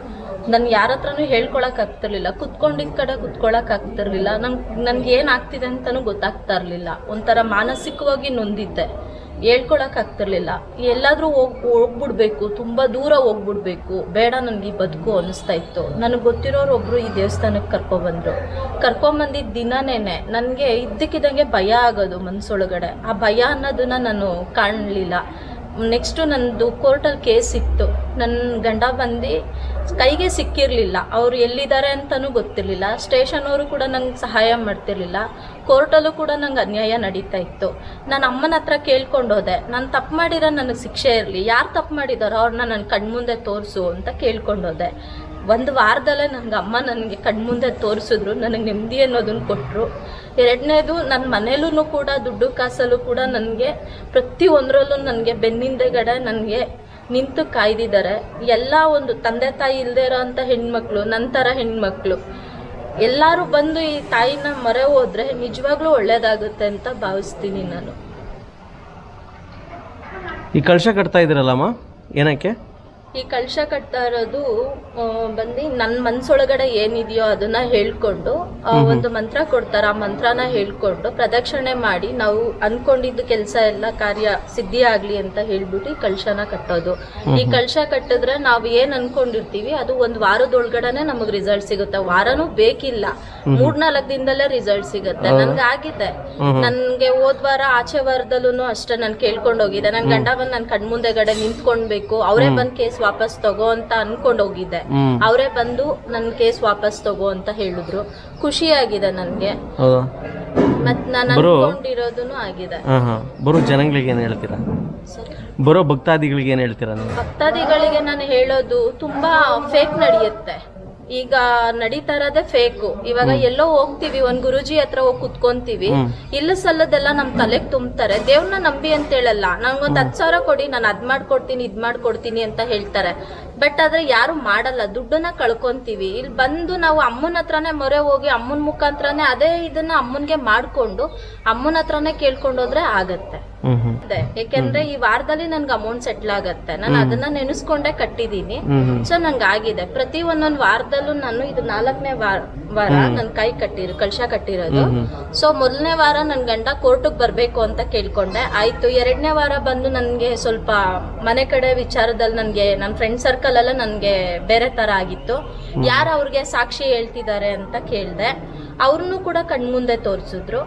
ನಾನು ಯಾರ ಹತ್ರನೂ ಹೇಳ್ಕೊಳಕ್ ಆಗ್ತಿರ್ಲಿಲ್ಲ. ಕುತ್ಕೊಂಡಿದ್ದ ಕಡೆ ಕುತ್ಕೊಳಕ್ ಆಗ್ತಿರ್ಲಿಲ್ಲ. ನಂಗೆ, ನನ್ಗೆ ಏನು ಆಗ್ತಿದೆ ಅಂತಲೂ ಗೊತ್ತಾಗ್ತಾ ಇರಲಿಲ್ಲ. ಒಂಥರ ಮಾನಸಿಕವಾಗಿ ನೊಂದಿದ್ದೆ. ಹೇಳ್ಕೊಳಕ್ ಆಗ್ತಿರ್ಲಿಲ್ಲ. ಎಲ್ಲಾದ್ರೂ ಹೋಗ್, ಹೋಗ್ಬಿಡ್ಬೇಕು. ತುಂಬಾ ದೂರ ಹೋಗ್ಬಿಡ್ಬೇಕು. ಬೇಡ ನನಗೆ ಬದುಕು ಅನಿಸ್ತಾ ಇತ್ತು. ನನಗೆ ಗೊತ್ತಿರೋರು ಒಬ್ರು ಈ ದೇವಸ್ಥಾನಕ್ಕೆ ಕರ್ಕೊಬಂದ್ರು. ಕರ್ಕೊಂಬಂದಿದ್ದ ದಿನನೇನೆ ನನಗೆ ಇದ್ದಕ್ಕಿದ್ದಂಗೆ ಭಯ ಆಗೋದು ಮನಸ್ಸೊಳಗಡೆ ಆ ಭಯ ಅನ್ನೋದನ್ನ ನಾನು ಕಾಣಲಿಲ್ಲ. ನೆಕ್ಸ್ಟು ನನ್ನದು ಕೋರ್ಟಲ್ಲಿ ಕೇಸ್ ಇತ್ತು. ನನ್ನ ಗಂಡ ಬಂದು ಕೈಗೆ ಸಿಕ್ಕಿರಲಿಲ್ಲ. ಅವರು ಎಲ್ಲಿದ್ದಾರೆ ಅಂತಲೂ ಗೊತ್ತಿರಲಿಲ್ಲ. ಸ್ಟೇಷನವರು ಕೂಡ ನಂಗೆ ಸಹಾಯ ಮಾಡ್ತಿರ್ಲಿಲ್ಲ. ಕೋರ್ಟಲ್ಲೂ ಕೂಡ ನಂಗೆ ಅನ್ಯಾಯ ನಡೀತಾ ಇತ್ತು. ನಾನು ಅಮ್ಮನ ಹತ್ರ ಕೇಳ್ಕೊಂಡೋದೆ ನಾನು ತಪ್ಪು ಮಾಡಿರೋ ನನಗೆ ಶಿಕ್ಷೆ ಇರಲಿ. ಯಾರು ತಪ್ಪು ಮಾಡಿದಾರೋ ಅವ್ರನ್ನ ನನ್ನ ಕಣ್ಮುಂದೆ ತೋರಿಸು ಅಂತ ಕೇಳ್ಕೊಂಡೋದೆ ಒಂದು ವಾರದಲ್ಲೇ ನನಗೆ ಅಮ್ಮ ನನಗೆ ಕಣ್ಮುಂದೆ ತೋರಿಸಿದ್ರು. ನನಗೆ ನೆಮ್ಮದಿ ಅನ್ನೋದನ್ನು ಕೊಟ್ಟರು ಎರಡನೇದು ನನ್ನ ಮನೇಲೂ ಕೂಡ, ದುಡ್ಡು ಕಾಸಲ್ಲೂ ಕೂಡ ನನಗೆ ಪ್ರತಿಯೊಂದರಲ್ಲೂ ನನಗೆ ಬೆನ್ನಿಂದೆಗಡೆ ನನಗೆ ನಿಂತು ಕಾಯ್ದಿದ್ದಾರೆ. ಎಲ್ಲ ಒಂದು ತಂದೆ ತಾಯಿ ಇಲ್ಲದೆ ಇರೋ ಅಂಥ ಹೆಣ್ಮಕ್ಳು ನನ್ನ ಥರ ಹೆಣ್ಮಕ್ಳು. ಎಲ್ಲರೂ ಬಂದು ಈ ತಾಯಿನ ಮೊರೆ ಹೋದ್ರೆ ನಿಜವಾಗ್ಲೂ ಒಳ್ಳೇದಾಗುತ್ತೆ ಅಂತ ಭಾವಿಸ್ತೀನಿ ನಾನು. ಈ ಕಳಶ ಕಟ್ತಾ ಇದ್ದೀರಲ್ಲಮ್ಮ? ಏನಕ್ಕೆ? ಈ ಕಳಶ ಕಟ್ತಾ ಇರೋದು ಬಂದು ನನ್ನ ಮನ್ಸೊಳಗಡೆ ಏನಿದೆಯೋ ಅದನ್ನ ಹೇಳ್ಕೊಂಡು ಒಂದು ಮಂತ್ರ ಕೊಡ್ತಾರೆ. ಆ ಮಂತ್ರನ ಹೇಳ್ಕೊಂಡು ಪ್ರದಕ್ಷಿಣೆ ಮಾಡಿ ನಾವು ಅನ್ಕೊಂಡಿದ್ದು ಕೆಲಸ ಎಲ್ಲ ಕಾರ್ಯ ಸಿದ್ಧಿ ಆಗ್ಲಿ ಅಂತ ಹೇಳ್ಬಿಟ್ಟು ಈ ಕಳಶನ ಕಟ್ಟೋದು. ಈ ಕಳಶ ಕಟ್ಟಿದ್ರೆ ನಾವು ಏನ್ ಅನ್ಕೊಂಡಿರ್ತೀವಿ ಅದು ಒಂದು ವಾರದೊಳಗಡೆನೆ ನಮಗ್ ರಿಸಲ್ಟ್ ಸಿಗುತ್ತೆ. ವಾರನೂ ಬೇಕಿಲ್ಲ. ಮೂರ್ನಾಲ್ಕು ದಿನದಲ್ಲೇ ರಿಸಲ್ಟ್ ಸಿಗುತ್ತೆ. ನನ್ಗೆ ಆಗಿದೆ ನನ್ಗೆ ಹೋದ್ ವಾರ ಆಚೆ ವಾರದಲ್ಲೂ ಅಷ್ಟೇ ನಾನು ಕೇಳ್ಕೊಂಡು ಹೋಗಿದ್ದೆ ನನ್ ಗಂಡ ಬಂದ್ ನನ್ ಕಣ್ಮುಂದೆಗಡೆ ನಿಂತ್ಕೊಂಡ್ಬೇಕು ಅವರೇ ಬಂದ್ ಕೇಸ್ ವಾಪಸ್ ತಗೋ ಅಂತ ಅನ್ಕೊಂಡು ಹೋಗಿದ್ದೆ ಅವರೇ ಬಂದು ನನ್ ಕೇಸ್ ವಾಪಸ್ ತಗೋ ಅಂತ ಹೇಳಿದ್ರು. ಖುಷಿ ಆಗಿದೆ ನನ್ಗೆ ಮತ್ ನಾನು ಅನ್ಕೊಂಡಿರೋದನ್ನು ಆಗಿದೆ. ಬರೋ ಜನಗಳಿಗೆ ಏನು ಹೇಳ್ತೀರಾ? ಬರೋ ಭಕ್ತಾದಿಗಳಿಗೆ ಏನು ಹೇಳ್ತೀರಾ ಭಕ್ತಾದಿಗಳಿಗೆ ನಾನು ಹೇಳೋದು ತುಂಬಾ ಫೇಕ್ ನಡೆಯುತ್ತೆ. ಈಗ ನಡೀತಾ ಇರೋದೇ ಫೇಕು ಇವಾಗ ಎಲ್ಲೋ ಹೋಗ್ತೀವಿ ಒಂದ್ ಗುರುಜಿ ಹತ್ರ ಹೋಗಿ ಕುತ್ಕೊಂತೀವಿ. ಇಲ್ಲ ಸಲ್ಲದೆಲ್ಲ ನಮ್ ತಲೆಗ್ ತುಂಬ್ತಾರೆ. ದೇವ್ರನ್ನ ನಂಬಿ ಅಂತ ಹೇಳಲ್ಲ ನಂಗೊಂದ್ ಹತ್ ಸಾವಿರ ಕೊಡಿ ನಾನು ಅದ್ ಮಾಡ್ಕೊಡ್ತೀನಿ ಇದ್ ಮಾಡ್ಕೊಡ್ತೀನಿ ಅಂತ ಹೇಳ್ತಾರೆ. ಬಟ್ ಆದ್ರೆ ಯಾರು ಮಾಡಲ್ಲ. ದುಡ್ಡನ್ನ ಕಳ್ಕೊಂತೀವಿ. ಇಲ್ಲಿ ಬಂದು ನಾವು ಅಮ್ಮನ ಹತ್ರನೇ ಮೊರೆ ಹೋಗಿ ಅಮ್ಮನ ಮುಖಾಂತರನೇ ಅದೇ ಇದನ್ನ ಅಮ್ಮನ್ಗೆ ಮಾಡ್ಕೊಂಡು ಅಮ್ಮನ ಹತ್ರನೇ ಕೇಳ್ಕೊಂಡೋದ್ರೆ ಆಗತ್ತೆ. ಯಾಕೆಂದ್ರೆ ಈ ವಾರದಲ್ಲಿ ನನ್ಗೆ ಅಮೌಂಟ್ ಸೆಟ್ಲ್ ಆಗತ್ತೆ. ನಾನು ಅದನ್ನ ನೆನೆಸ್ಕೊಂಡೇ ಕಟ್ಟಿದೀನಿ. ಸೊ ನಂಗೆ ಆಗಿದೆ. ಪ್ರತಿ ಒಂದೊಂದ್ ವಾರದಲ್ಲೂ ನಾನು ಇದು ನಾಲ್ಕನೇ ವಾರ ವಾರ ನನ್ ಕೈ ಕಟ್ಟಿರೋ ಕಳ್ಸ ಕಟ್ಟಿರೋದು. ಸೊ ಮೊದಲನೇ ವಾರ ನನ್ ಗಂಡ ಕೋರ್ಟಿಗೆ ಬರ್ಬೇಕು ಅಂತ ಕೇಳ್ಕೊಂಡೆ. ಆಯ್ತು ಎರಡನೇ ವಾರ ಬಂದು ನನ್ಗೆ ಸ್ವಲ್ಪ ಮನೆ ಕಡೆ ವಿಚಾರದಲ್ಲಿ ನನ್ಗೆ ನನ್ನ ಫ್ರೆಂಡ್ ಸರ್ಕಲ್ ಎಲ್ಲ ನನಗೆ ಬೇರೆ ತರ ಆಗಿತ್ತು. ಯಾರು ಅವ್ರಿಗೆ ಸಾಕ್ಷಿ ಹೇಳ್ತಿದ್ದಾರೆ ಅಂತ ಕೇಳ್ದೆ. ಅವ್ರನ್ನೂ ಕೂಡ ಕಣ್ಮುಂದೆ ತೋರಿಸಿದ್ರು.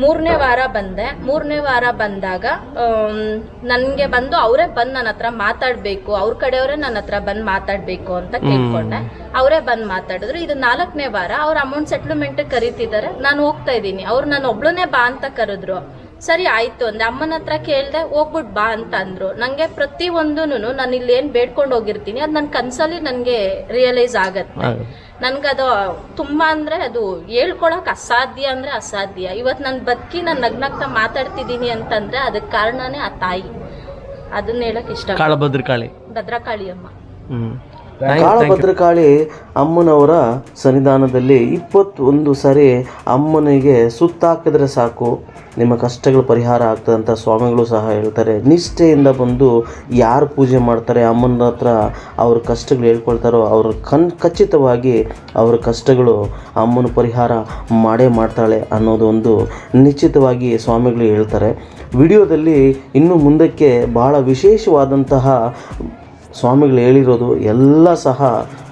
ಮೂರನೇ ವಾರ ಬಂದೆ. ಮೂರನೇ ವಾರ ಬಂದಾಗ ನನಗೆ ಬಂದು ಅವರೇ ಬಂದು ನನ್ನ ಹತ್ರ ಮಾತಾಡಬೇಕು. ಅವ್ರ ಕಡೆಯವರೇ ನನ್ನ ಹತ್ರ ಬಂದು ಮಾತಾಡಬೇಕು ಅಂತ ಕೇಳ್ಕೊಂಡೆ. ಅವರೇ ಬಂದು ಮಾತಾಡಿದ್ರು. ಇದು ನಾಲ್ಕನೇ ವಾರ. ಅವ್ರ ಅಮೌಂಟ್ ಸೆಟ್ಲ್ಮೆಂಟ್ ಕರೀತಿದ್ದಾರೆ. ನಾನು ಹೋಗ್ತಾ ಇದ್ದೀನಿ. ಅವ್ರು ನಾನು ಒಬ್ಳನ್ನೇ ಬಾ ಅಂತ ಕರೆದ್ರು. ಸರಿ ಆಯ್ತು ಅಂದೆ. ಅಮ್ಮನ ಹತ್ರ ಕೇಳ್ದೆ ಹೋಗ್ಬಿಟ್ ಬಾ ಅಂತ ಅಂದ್ರು. ನಂಗೆ ಪ್ರತಿ ಒಂದೂನು ನಾನು ಇಲ್ಲಿ ಏನ್ ಬೇಡ್ಕೊಂಡು ಹೋಗಿರ್ತೀನಿ. ಅದು ನನ್ ಕನ್ಸಲ್ಲಿ ನನಗೆ ರಿಯಲೈಸ್ ಆಗತ್ತೆ. ನನ್ಗದು ತುಂಬಾ ಅಂದ್ರೆ ಅದು ಹೇಳ್ಕೊಳಕ್ ಅಸಾಧ್ಯ ಅಂದ್ರೆ ಅಸಾಧ್ಯ. ಇವತ್ ನನ್ ಬದುಕಿ ನಾನು ನಗ್ನಗ್ತಾ ಮಾತಾಡ್ತಿದ್ದೀನಿ ಅಂತಂದ್ರೆ ಅದಕ್ಕೆ ಕಾರಣನೇ ಆ ತಾಯಿ. ಅದನ್ನ ಹೇಳಕ್ ಇಷ್ಟ ಭದ್ರಕಾಳಿ. ಭದ್ರಕಾಳಿ ಅಮ್ಮ ಕಾಳಭದ್ರಕಾಳಿ ಅಮ್ಮನವರ ಸನ್ನಿಧಾನದಲ್ಲಿ ಇಪ್ಪತ್ತೊಂದು ಸಾರಿ ಅಮ್ಮನಿಗೆ ಸುತ್ತಾಕಿದ್ರೆ ಸಾಕು. ನಿಮ್ಮ ಕಷ್ಟಗಳು ಪರಿಹಾರ ಆಗ್ತದೆ ಅಂತ ಸ್ವಾಮಿಗಳು ಸಹ ಹೇಳ್ತಾರೆ. ನಿಷ್ಠೆಯಿಂದ ಬಂದು ಯಾರು ಪೂಜೆ ಮಾಡ್ತಾರೆ, ಅಮ್ಮನ ಹತ್ರ ಅವ್ರ ಕಷ್ಟಗಳು ಹೇಳ್ಕೊಳ್ತಾರೋ, ಅವ್ರ ಕನ್ ಖಚಿತವಾಗಿ ಅವ್ರ ಕಷ್ಟಗಳು ಅಮ್ಮನ ಪರಿಹಾರ ಮಾಡೇ ಮಾಡ್ತಾಳೆ ಅನ್ನೋದು ಒಂದು ನಿಶ್ಚಿತವಾಗಿ ಸ್ವಾಮಿಗಳು ಹೇಳ್ತಾರೆ. ವಿಡಿಯೋದಲ್ಲಿ ಇನ್ನು ಮುಂದಕ್ಕೆ ಬಹಳ ವಿಶೇಷವಾದಂತಹ ಸ್ವಾಮಿಗಳು ಹೇಳಿರೋದು ಎಲ್ಲ ಸಹ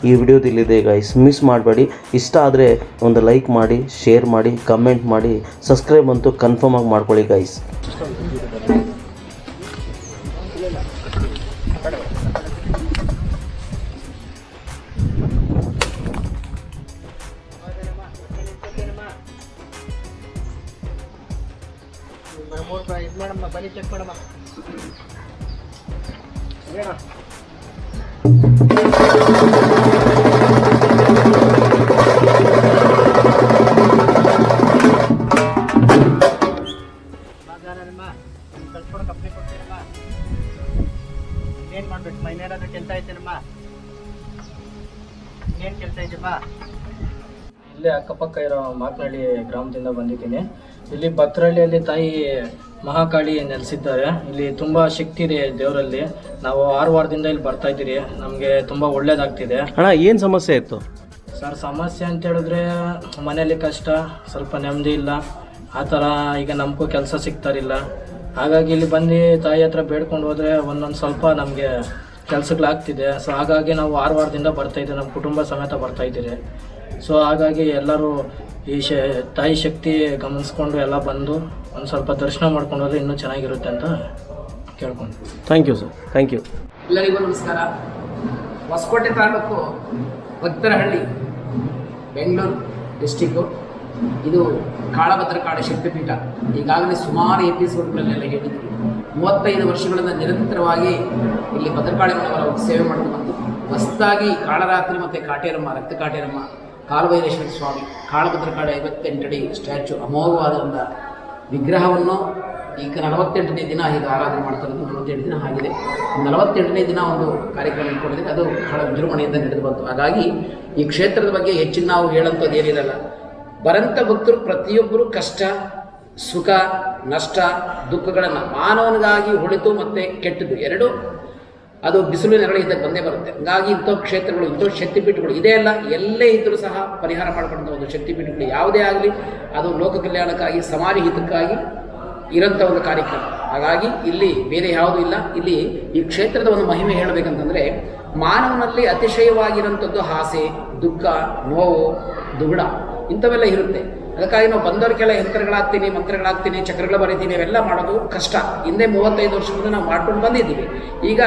ಈ ವಿಡಿಯೋದಲ್ಲಿದೆ ಗೈಸ್ ಮಿಸ್ ಮಾಡಬೇಡಿ. ಇಷ್ಟ ಆದರೆ ಒಂದು ಲೈಕ್ ಮಾಡಿ ಶೇರ್ ಮಾಡಿ ಕಮೆಂಟ್ ಮಾಡಿ ಸಬ್ಸ್ಕ್ರೈಬ್ ಅಂತೂ ಕನ್ಫರ್ಮ್ ಆಗಿ ಮಾಡ್ಕೊಳ್ಳಿ ಗೈಸ್ ಬಲಿ ಚೆಕ್ ಮಾಡಮ್ಮ. ಏನ್ ಮಾಡ್ಬೇಕು ಮೈನೇನಾದ್ರೂ ಕೆಲಸ ಐತೇನಮ್ಮ ಏನ್ ಕೆಲಸ ಇದೆಯಮ್ಮ ಇಲ್ಲೇ ಅಕ್ಕಪಕ್ಕ ಇರೋ ಮಾತನಾಡಿ ಗ್ರಾಮದಿಂದ ಬಂದಿದ್ದೀನಿ. ಇಲ್ಲಿ ಭತ್ರಹಳ್ಳಿಯಲ್ಲಿ ತಾಯಿ ಮಹಾಕಾಳಿ ನೆಲೆಸಿದ್ದಾರೆ. ಇಲ್ಲಿ ತುಂಬ ಶಕ್ತಿ ಇದೆ ದೇವರಲ್ಲಿ. ನಾವು ಆರು ವಾರದಿಂದ ಇಲ್ಲಿ ಬರ್ತಾ ಇದ್ದೀರಿ. ನಮಗೆ ತುಂಬ ಒಳ್ಳೇದಾಗ್ತಿದೆ. ಅಣ್ಣ ಏನು ಸಮಸ್ಯೆ ಇತ್ತು? ಸರ್ ಸಮಸ್ಯೆ ಅಂತ ಹೇಳಿದ್ರೆ ಮನೇಲಿ ಕಷ್ಟ ಸ್ವಲ್ಪ ನೆಮ್ಮದಿ ಇಲ್ಲ. ಆ ಥರ ಈಗ ನಮಗೂ ಕೆಲಸ ಸಿಗ್ತಾರಿಲ್ಲ. ಹಾಗಾಗಿ ಇಲ್ಲಿ ಬಂದು ತಾಯಿ ಹತ್ರ ಬೇಡ್ಕೊಂಡು ಹೋದರೆ ಒಂದೊಂದು ಸ್ವಲ್ಪ ನಮಗೆ ಕೆಲಸಗಳಾಗ್ತಿದೆ. ಸೊ ಹಾಗಾಗಿ ನಾವು ಆರು ವಾರದಿಂದ ಬರ್ತಾ ಇದ್ದೀವಿ. ನಮ್ಮ ಕುಟುಂಬ ಸಮೇತ ಬರ್ತಾ ಇದ್ದೀರಿ. ಸೊ ಹಾಗಾಗಿ ಎಲ್ಲರೂ ಈ ಶ ತಾಯಿ ಶಕ್ತಿ ಗಮನಿಸ್ಕೊಂಡು ಎಲ್ಲ ಬಂದು ಒಂದು ಸ್ವಲ್ಪ ದರ್ಶನ ಮಾಡ್ಕೊಂಡ್ರೆ ಹೋದ್ರೆ ಇನ್ನೂ ಚೆನ್ನಾಗಿರುತ್ತೆ ಅಂತ ಕೇಳ್ಕೊಂಡು thank you sir thank you ಎಲ್ಲರಿಗೂ ನಮಸ್ಕಾರ. ಹೊಸಕೋಟೆ ತಾಲೂಕು ಭಕ್ತರಹಳ್ಳಿ ಬೆಂಗಳೂರು ಡಿಸ್ಟಿಕ್ಕು ಇದು ಕಾಳಭದ್ರಕಾಳಿ ಶಕ್ತಿಪೀಠ. ಈಗಾಗಲೇ ಸುಮಾರು ಎಪಿಸೋಡ್ಗಳಲ್ಲೆಲ್ಲ ಹೇಳಿದ್ದೀವಿ. ಮೂವತ್ತೈದು ವರ್ಷಗಳಿಂದ ನಿರಂತರವಾಗಿ ಇಲ್ಲಿ ಭದ್ರಕಾಳಿಗಳವರ ಸೇವೆ ಮಾಡ್ಕೊಂಡು ಬಂದು ಹೊಸದಾಗಿ ಕಾಳರಾತ್ರಿ ಮತ್ತು ಕಾಟೇರಮ್ಮ ರಕ್ತ ಕಾಟೇರಮ್ಮ ಕಾಲಭೈರೇಶ್ವರ ಸ್ವಾಮಿ ಕಾಳಭದ್ರಕಾಳಿ ಐವತ್ತೆಂಟಡಿ ಸ್ಟ್ಯಾಚು ಅಮೋಘವಾದ ಒಂದು ವಿಗ್ರಹವನ್ನು ಈಗ ನಲವತ್ತೆಂಟನೇ ದಿನ ಈಗ ಆರಾಧನೆ ಮಾಡ್ತಾರೆ ನಲವತ್ತೆಂಟು ದಿನ ಆಗಿದೆ. ನಲವತ್ತೆಂಟನೇ ದಿನ ಒಂದು ಕಾರ್ಯಕ್ರಮ ಇಟ್ಕೊಂಡಿದ್ರೆ ಅದು ಬಹಳ ವಿಜೃಂಭಣೆಯಿಂದ ನಡೆದು ಬಂತು. ಹಾಗಾಗಿ ಈ ಕ್ಷೇತ್ರದ ಬಗ್ಗೆ ಹೆಚ್ಚಿನ ನಾವು ಹೇಳೋಂಥದ್ದು ಏನಿರಲ್ಲ. ಬರಂತ ಭಕ್ತರು ಪ್ರತಿಯೊಬ್ಬರು ಕಷ್ಟ, ಸುಖ, ನಷ್ಟ, ದುಃಖಗಳನ್ನು ಮಾನವನಿಗಾಗಿ ಹೊಳಿತು ಮತ್ತು ಕೆಟ್ಟದ್ದು. ಎರಡು ಅದು ಬಿಸಿಲು ನೆರಳು ಇದ್ದಾಗ ಬಂದೇ ಬರುತ್ತೆ. ಹಂಗಾಗಿ ಇಂಥ ಕ್ಷೇತ್ರಗಳು ಇಂಥ ಶಕ್ತಿಪೀಠಗಳು ಇದೇ ಅಲ್ಲ, ಎಲ್ಲೇ ಇದ್ದರೂ ಸಹ ಪರಿಹಾರ ಮಾಡಿಕೊಂಡಂಥ ಒಂದು ಶಕ್ತಿಪೀಠಗಳು ಯಾವುದೇ ಆಗಲಿ, ಅದು ಲೋಕ ಕಲ್ಯಾಣಕ್ಕಾಗಿ ಸಮಾಜ ಹಿತಕ್ಕಾಗಿ ಇರೋಂಥ ಒಂದು ಕಾರ್ಯಕ್ರಮ. ಹಾಗಾಗಿ ಇಲ್ಲಿ ಬೇರೆ ಯಾವುದೂ ಇಲ್ಲ. ಇಲ್ಲಿ ಈ ಕ್ಷೇತ್ರದ ಒಂದು ಮಹಿಮೆ ಹೇಳಬೇಕಂತಂದರೆ, ಮಾನವನಲ್ಲಿ ಅತಿಶಯವಾಗಿರುವಂಥದ್ದು ಆಸೆ, ದುಃಖ, ನೋವು, ದುಗುಡ, ಇಂಥವೆಲ್ಲ ಇರುತ್ತೆ. ಅದಕ್ಕಾಗಿ ನಾವು ಬಂದವರಿಗೆಲ್ಲ ಯಂತ್ರಗಳಾಗ್ತೀನಿ, ಮಂತ್ರಗಳಾಗ್ತೀನಿ, ಚಕ್ರಗಳು ಬರೀತೀನಿ, ಇವೆಲ್ಲ ಮಾಡೋದು ಕಷ್ಟ. ಹಿಂದೆ ಮೂವತ್ತೈದು ವರ್ಷದಿಂದ ನಾವು ಮಾಡ್ಕೊಂಡು ಬಂದಿದ್ದೀವಿ. ಈಗ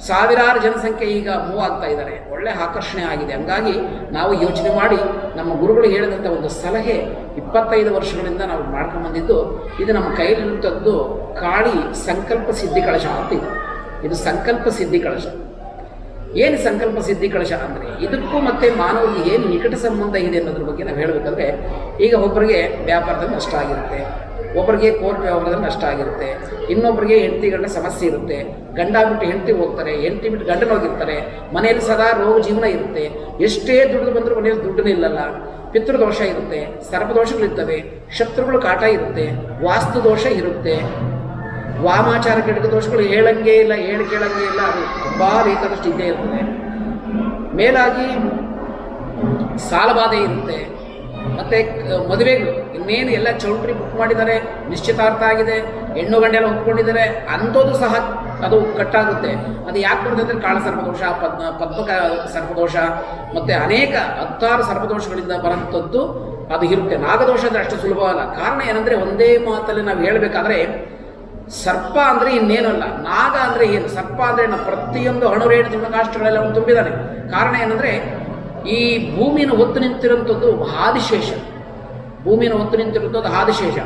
ಸಾವಿರಾರು ಜನಸಂಖ್ಯೆ ಈಗ ಮೂವ್ ಆಗ್ತಾ ಇದ್ದಾರೆ. ಒಳ್ಳೆ ಆಕರ್ಷಣೆ ಆಗಿದೆ. ಹಂಗಾಗಿ ನಾವು ಯೋಚನೆ ಮಾಡಿ ನಮ್ಮ ಗುರುಗಳು ಹೇಳಿದಂಥ ಒಂದು ಸಲಹೆ ಇಪ್ಪತ್ತೈದು ವರ್ಷಗಳಿಂದ ನಾವು ಮಾಡ್ಕೊಂಡು ಬಂದಿದ್ದು, ಇದು ನಮ್ಮ ಕೈಲಿರುವಂಥದ್ದು ಕಾಳಿ ಸಂಕಲ್ಪ ಸಿದ್ಧಿ ಕಳಶ ಅಂತ ಇದೆ. ಇದು ಸಂಕಲ್ಪ ಸಿದ್ಧಿ ಕಳಶ. ಏನು ಸಂಕಲ್ಪ ಸಿದ್ಧಿ ಕಳಶ ಅಂದರೆ? ಇದಕ್ಕೂ ಮತ್ತೆ ಮಾನವನಿಗೆ ಏನು ನಿಕಟ ಸಂಬಂಧ ಇದೆ ಅನ್ನೋದ್ರ ಬಗ್ಗೆ ನಾವು ಹೇಳಬೇಕಂದ್ರೆ, ಈಗ ಒಬ್ಬರಿಗೆ ವ್ಯಾಪಾರದಲ್ಲಿ ನಷ್ಟ ಆಗಿರುತ್ತೆ. ಒಬ್ಬರಿಗೆ ಕೋರ್ಟ್ ವ್ಯವಹಾರದಲ್ಲಿ ನಷ್ಟ ಆಗಿರುತ್ತೆ ಇನ್ನೊಬ್ಬರಿಗೆ ಹೆಂಡತಿ ಸಮಸ್ಯೆ ಇರುತ್ತೆ ಗಂಡ ಬಿಟ್ಟು ಹೆಂಡತಿ ಹೋಗ್ತಾರೆ, ಹೆಂಡತಿ ಬಿಟ್ಟು ಗಂಡನ ಹೋಗಿರ್ತಾರೆ, ಮನೆಯಲ್ಲಿ ಸದಾ ರೋಗ ಜೀವನ ಇರುತ್ತೆ, ಎಷ್ಟೇ ದುಡ್ಡು ಬಂದರೂ ಮನೆಯಲ್ಲಿ ದುಡ್ಡು ಇಲ್ಲಲ್ಲ, ಪಿತೃದೋಷ ಇರುತ್ತೆ, ಸರ್ಪದೋಷಗಳಿರ್ತವೆ, ಶತ್ರುಗಳು ಕಾಟ ಇರುತ್ತೆ ವಾಸ್ತು ದೋಷ ಇರುತ್ತೆ. ವಾಮಾಚಾರ ಕೆಡಕ ದೋಷಗಳು ಹೇಳಂಗೆ ಇಲ್ಲ, ಹೇಳಿ ಕೇಳಂಗೆ ಇಲ್ಲ, ಅದು ತುಂಬ ಬೇಕಾದಷ್ಟು ಇದ್ದೇ ಇರ್ತದೆ. ಮೇಲಾಗಿ ಸಾಲಬಾಧೆ ಇರುತ್ತೆ ಮತ್ತು ಮದುವೆಗಳು. ಇನ್ನೇನು ಎಲ್ಲ ಚೌಲ್ಟ್ರಿ ಬುಕ್ ಮಾಡಿದ್ದಾರೆ, ನಿಶ್ಚಿತಾರ್ಥ ಆಗಿದೆ, ಹೆಣ್ಣು ಗಂಡೆಲ್ಲ ಒಪ್ಕೊಂಡಿದ್ದಾರೆ, ಅಂಥದ್ದು ಸಹ ಅದು ಕಟ್ಟಾಗುತ್ತೆ. ಅದು ಯಾಕೆ ಬರುತ್ತೆ ಅಂದರೆ ಕಾಳ ಸರ್ಪದೋಷ, ಪದ್ಮ, ಪದ್ಮಕ ಸರ್ಪದೋಷ, ಮತ್ತು ಅನೇಕ ಹತ್ತಾರು ಸರ್ಪದೋಷಗಳಿಂದ ಬರೋಂಥದ್ದು ಅದು ಇರುತ್ತೆ. ನಾಗದೋಷ ಅಂದರೆ ಅಷ್ಟು ಸುಲಭವಲ್ಲ ಕಾರಣ ಏನಂದರೆ ಒಂದೇ ಮಾತಲ್ಲಿ ನಾವು ಹೇಳಬೇಕಾದ್ರೆ, ಸರ್ಪ ಅಂದರೆ ಇನ್ನೇನಲ್ಲ ನಾಗ ಅಂದರೆ ಏನು? ಸರ್ಪ ಅಂದರೆ ನಮ್ಮ ಪ್ರತಿಯೊಂದು ಅಣುರೇಣು ಜೀವನಕಾಷ್ಟಗಳೆಲ್ಲ ಅವನು ತುಂಬಿದ್ದಾನೆ ಕಾರಣ ಏನಂದರೆ ಈ ಭೂಮಿನ ಒತ್ತು ನಿಂತಿರುವಂಥದ್ದು ಆದಿಶೇಷ. ಭೂಮಿನ ಒತ್ತು ನಿಂತಿರುವಂಥದ್ದು ಆದಿಶೇಷ.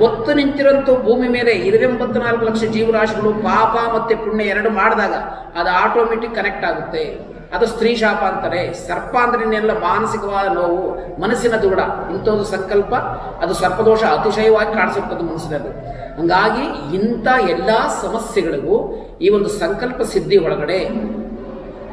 ಒತ್ತು ನಿಂತಿರೋಂಥ ಭೂಮಿ ಮೇಲೆ ಇರುವೆಂಬತ್ನಾಲ್ಕು ಲಕ್ಷ ಜೀವರಾಶಿಗಳು ಪಾಪ ಮತ್ತು ಪುಣ್ಯ ಎರಡು ಮಾಡಿದಾಗ ಅದು ಆಟೋಮೆಟಿಕ್ ಕನೆಕ್ಟ್ ಆಗುತ್ತೆ. ಅದು ಸ್ತ್ರೀ ಶಾಪ ಅಂತಾರೆ. ಸರ್ಪ ಅಂದ್ರೆ ಇನ್ನೆಲ್ಲ ಮಾನಸಿಕವಾದ ನೋವು, ಮನಸ್ಸಿನ ದೃಢ. ಇಂಥದ್ದು ಸಂಕಲ್ಪ, ಅದು ಸರ್ಪದೋಷ ಅತಿಶಯವಾಗಿ ಕಾಣಿಸುತ್ತದೆ ಮನಸ್ಸಿನಲ್ಲಿ. ಹಂಗಾಗಿ ಇಂಥ ಎಲ್ಲ ಸಮಸ್ಯೆಗಳಿಗೂ ಈ ಒಂದು ಸಂಕಲ್ಪ ಸಿದ್ಧಿ ಒಳಗಡೆ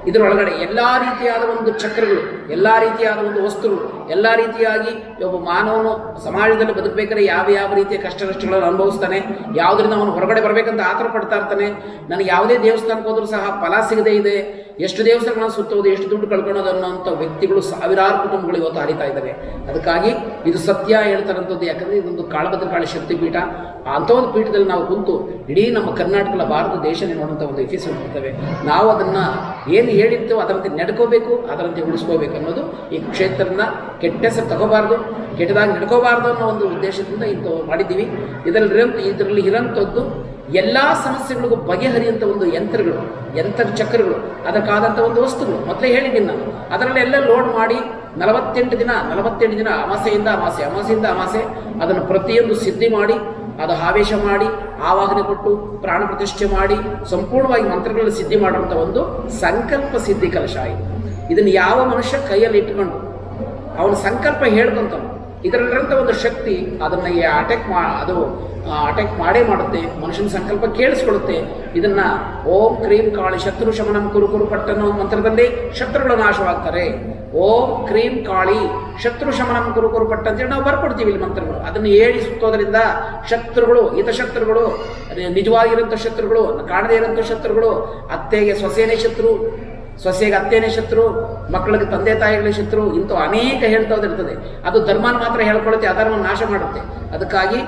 ಇದರೊಳಗಡೆ ಎಲ್ಲ ರೀತಿಯಾದ ಒಂದು ಚಕ್ರಗಳು ಎಲ್ಲ ರೀತಿಯಾದ ಒಂದು ವಸ್ತುಗಳು ಎಲ್ಲ ರೀತಿಯಾಗಿ ಒಬ್ಬ ಮಾನವನು ಸಮಾಜದಲ್ಲಿ ಬದುಕಬೇಕಾದ್ರೆ ಯಾವ ಯಾವ ರೀತಿಯ ಕಷ್ಟ ನಷ್ಟಗಳನ್ನು ಅನುಭವಿಸ್ತಾನೆ, ಯಾವುದರಿಂದ ಅವನು ಹೊರಗಡೆ ಬರಬೇಕಂತ ಆತರ ಪಡ್ತಾ ಇರ್ತಾನೆ, ನನಗೆ ಯಾವುದೇ ದೇವಸ್ಥಾನಕ್ಕೆ ಹೋದರೂ ಸಹ ಫಲ ಸಿಗದೇ ಇದೆ, ಎಷ್ಟು ದೇವಸ್ಥಾನಗಳನ್ನು ಸುತ್ತೋದು ಎಷ್ಟು ದುಡ್ಡು ಕಳ್ಕೊಳ್ಳೋದು ಅನ್ನೋಂಥ ವ್ಯಕ್ತಿಗಳು ಸಾವಿರಾರು ಕುಟುಂಬಗಳು ಇವತ್ತು ಹರಿತಾ ಇದ್ದಾವೆ. ಅದಕ್ಕಾಗಿ ಇದು ಸತ್ಯ ಹೇಳ್ತಾರಂಥದ್ದು, ಯಾಕಂದರೆ ಇದೊಂದು ಕಾಳಭದ್ರಕಾಳಿ ಶಕ್ತಿಪೀಠ. ಅಂಥ ಒಂದು ಪೀಠದಲ್ಲಿ ನಾವು ಕುಂತು ಇಡೀ ನಮ್ಮ ಕರ್ನಾಟಕದ ಭಾರತ ದೇಶನೇ ನೋಡುವಂಥ ಒಂದು ಎಫಿಸೆಂಟ್ ಇರ್ತವೆ. ನಾವು ಅದನ್ನು ಏನು ಹೇಳಿರ್ತೇವೋ ಅದರಂತೆ ನಡ್ಕೋಬೇಕು, ಅದರಂತೆ ಉಳಿಸ್ಕೋಬೇಕು ಅನ್ನೋದು ಈ ಕ್ಷೇತ್ರದ ಕೆಟ್ಟ ಹೆಸರು ತಗೋಬಾರ್ದು, ಕೆಟ್ಟದಾಗಿ ನಡ್ಕೋಬಾರ್ದು ಅನ್ನೋ ಒಂದು ಉದ್ದೇಶದಿಂದ ಇಂಥ ಮಾಡಿದ್ದೀವಿ. ಇದರಲ್ಲಿ ಇದರಲ್ಲಿ ಇರೋಂಥದ್ದು ಎಲ್ಲ ಸಮಸ್ಯೆಗಳಿಗೂ ಬಗೆಹರಿಯುವಂಥ ಒಂದು ಯಂತ್ರಗಳು, ಯಂತ್ರ ಚಕ್ರಗಳು, ಅದಕ್ಕಾದಂಥ ಒಂದು ವಸ್ತುಗಳು. ಮೊದಲೇ ಹೇಳಿದ್ದೀನಿ ನಾನು. ಅದರಲ್ಲೆಲ್ಲ ಲೋಡ್ ಮಾಡಿ ನಲವತ್ತೆಂಟು ದಿನ ನಲವತ್ತೆಂಟು ದಿನ ಅಮಾಸೆಯಿಂದ ಅಮಾಸೆ ಅಮಾಸೆಯಿಂದ ಅಮಾಸೆ ಅದನ್ನು ಪ್ರತಿಯೊಂದು ಸಿದ್ಧಿ ಮಾಡಿ, ಅದು ಆವೇಶ ಮಾಡಿ ಆವಾಹನೆ ಕೊಟ್ಟು ಪ್ರಾಣ ಪ್ರತಿಷ್ಠೆ ಮಾಡಿ, ಸಂಪೂರ್ಣವಾಗಿ ಮಂತ್ರಗಳನ್ನು ಸಿದ್ಧಿ ಮಾಡುವಂಥ ಒಂದು ಸಂಕಲ್ಪ ಸಿದ್ಧಿ ಕಲಶ ಇದು. ಇದನ್ನು ಯಾವ ಮನುಷ್ಯ ಕೈಯಲ್ಲಿ ಇಟ್ಕೊಂಡು ಅವನ ಸಂಕಲ್ಪ ಹೇಳ್ಕೊಂತಾನೆ ಇದರಲ್ಲಿರೋಂಥ ಒಂದು ಶಕ್ತಿ ಅದನ್ನು ಅಟ್ಯಾಕ್ ಮಾ, ಅದು ಅಟ್ಯಾಕ್ ಮಾಡೇ ಮಾಡುತ್ತೆ, ಮನುಷ್ಯನ ಸಂಕಲ್ಪ ಕೇಳಿಸ್ಕೊಡುತ್ತೆ ಇದನ್ನ ಓಂ ಕ್ರೀಂ ಕಾಳಿ ಶತ್ರು ಶಮನಂ ಕುರು ಕುರು ಪಟ್ಟ ಅನ್ನೋ ಮಂತ್ರದಲ್ಲಿ ಶತ್ರುಗಳು ನಾಶವಾಗ್ತಾರೆ. ಓಂ ಕ್ರೀಂ ಕಾಳಿ ಶತ್ರು ಶಮನಂ ಕುರು ಕುರು ಪಟ್ಟ ಅಂತೇಳಿ ನಾವು ಬರ್ಕೊಡ್ತೀವಿ ಇಲ್ಲಿ ಮಂತ್ರಗಳು. ಅದನ್ನು ಹೇಳಿ ಸುತ್ತೋದ್ರಿಂದ ಶತ್ರುಗಳು ಹಿತಶತ್ರುಗಳು ಶತ್ರುಗಳು ನಿಜವಾಗಿರೋಂಥ ಶತ್ರುಗಳು, ಕಾಣದೇ ಇರೋಂಥ ಶತ್ರುಗಳು, ಅತ್ತೆಗೆ ಸೊಸೆನೇ ಶತ್ರು ಸೊಸೆಗೆ ಅತ್ತೇನೆ ಶತ್ರು, ಮಕ್ಕಳಿಗೆ ತಂದೆ ತಾಯಿಗಳ ಶತ್ರು ಇಂಥ ಅನೇಕ ಹೇಳ್ತಾ ಇರ್ತದೆ ಅದು ಧರ್ಮನ ಮಾತ್ರ ಹೇಳ್ಕೊಳ್ಳುತ್ತೆ ಅಧರ್ಮ ನಾಶ ಮಾಡುತ್ತೆ. ಅದಕ್ಕಾಗಿ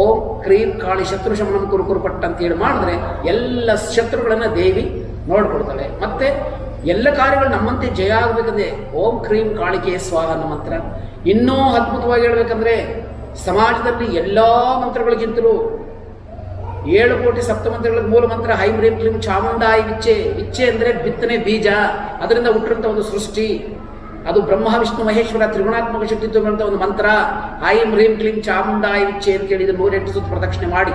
ಓಂ ಕ್ರೀಂ ಕಾಳಿ ಶತ್ರು ಶಮನಂ ಕುರು ಕುರು ಪಟ್ಟ ಅಂತ ಹೇಳಿ ಮಾಡಿದ್ರೆ ಎಲ್ಲ ಶತ್ರುಗಳನ್ನು ದೇವಿ ನೋಡ್ಕೊಡ್ತಾಳೆ ಮತ್ತೆ ಎಲ್ಲ ಕಾರ್ಯಗಳು ನಮ್ಮಂತೆ ಜಯ ಆಗಬೇಕಂದ್ರೆ ಓಂ ಕ್ರೀಂ ಕಾಳಿಕೆ ಸ್ವಾಹ ಅನ್ನೋ ಮಂತ್ರ. ಇನ್ನೂ ಅದ್ಭುತವಾಗಿ ಹೇಳ್ಬೇಕಂದ್ರೆ ಸಮಾಜದಲ್ಲಿ ಎಲ್ಲ ಮಂತ್ರಗಳಿಗಿಂತಲೂ ಏಳು ಕೋಟಿ ಸಪ್ತಮಂತ್ರಗಳ ಮೂಲ ಮಂತ್ರ, ಹೈಂ ರೀಂ ಕ್ಲೀಂ ಚಾಮುಂಡಾಯಿ ವಿಚ್ಚೆ ವಿಚ್ಚೆ ಅಂದರೆ ಬಿತ್ತನೆ ಬೀಜ. ಅದರಿಂದ ಹುಟ್ಟಿರುವಂಥ ಒಂದು ಸೃಷ್ಟಿ. ಅದು ಬ್ರಹ್ಮ, ವಿಷ್ಣು, ಮಹೇಶ್ವರ, ತ್ರಿಗುಣಾತ್ಮಕ ಶಕ್ತಿ ತುಂಬಿರುವಂಥ ಒಂದು ಮಂತ್ರ, ಹೈ ರೀಂ ಕ್ಲೀಂ ಚಾಮುಂಡಾಯಿ ವಿಚ್ಚೆ ಅಂತ ಹೇಳಿ ಇದು ನೂರೆಂಟು ಸುತ್ತು ಪ್ರದಕ್ಷಿಣೆ ಮಾಡಿ.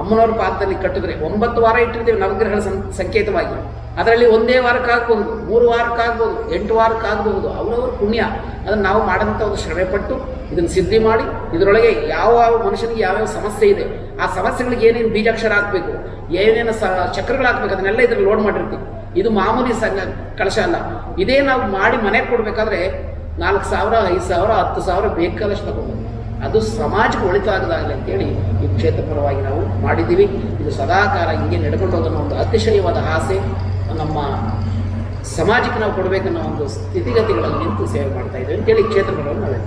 ಅಮ್ಮನವ್ರ ಪಾತ್ರದಲ್ಲಿ ಕಟ್ಟಿದ್ರೆ ಒಂಬತ್ತು ವಾರ ಇಟ್ಟಿರ್ತೀವಿ ನವಗ್ರಹಗಳ ಸಂಕೇತವಾಗಿ. ಅದರಲ್ಲಿ ಒಂದೇ ವಾರಕ್ಕಾಗ್ಬೋದು ಮೂರು ವಾರಕ್ಕಾಗ್ಬೋದು ಎಂಟು ವಾರಕ್ಕಾಗಬಹುದು ಅವರವ್ರ ಪುಣ್ಯ. ಅದನ್ನು ನಾವು ಮಾಡೋಂಥ ಒಂದು ಶ್ರಮೆ ಪಟ್ಟು ಇದನ್ನು ಸಿದ್ಧಿ ಮಾಡಿ, ಇದರೊಳಗೆ ಯಾವ ಯಾವ ಮನುಷ್ಯನಿಗೆ ಯಾವ್ಯಾವ ಸಮಸ್ಯೆ ಇದೆ ಆ ಸಮಸ್ಯೆಗಳಿಗೆ ಏನೇನು ಬೀಜಾಕ್ಷರ ಹಾಕಬೇಕು, ಏನೇನು ಸ ಚಕ್ರಗಳು ಹಾಕ್ಬೇಕು, ಅದನ್ನೆಲ್ಲ ಇದ್ರಲ್ಲಿ ಲೋಡ್ ಮಾಡಿರ್ತೀವಿ. ಇದು ಮಾಮೂಲಿ ಸಂಘ ಕಳಶ ಅಲ್ಲ. ಇದೇ ನಾವು ಮಾಡಿ ಮನೆಗೆ ಕೊಡಬೇಕಾದ್ರೆ ನಾಲ್ಕು ಸಾವಿರ, ಐದು ಸಾವಿರ, ಹತ್ತು ಸಾವಿರ ಬೇಕಾದಷ್ಟು ಅದು ಸಮಾಜಕ್ಕೆ ಒಳಿತಾಗದಾಗಲಿ ಅಂತೇಳಿ ಈ ಕ್ಷೇತ್ರ ಪರವಾಗಿ ನಾವು ಮಾಡಿದ್ದೀವಿ. ಇದು ಸದಾಕಾಲ ಹಿಂಗೆ ನಡ್ಕೊಂಡು ಅನ್ನೋ ಒಂದು ಅತಿಶಯವಾದ ಆಸೆ. ನಮ್ಮ ಸಮಾಜಕ್ಕೆ ನಾವು ಕೊಡಬೇಕನ್ನೋ ಒಂದು ಸ್ಥಿತಿಗತಿಗಳಲ್ಲಿ ನಿಂತು ಸೇವೆ ಮಾಡ್ತಾ ಇದ್ದೀವಿ ಅಂತೇಳಿ ಕ್ಷೇತ್ರ ಪರವಾಗಿ ನಾವು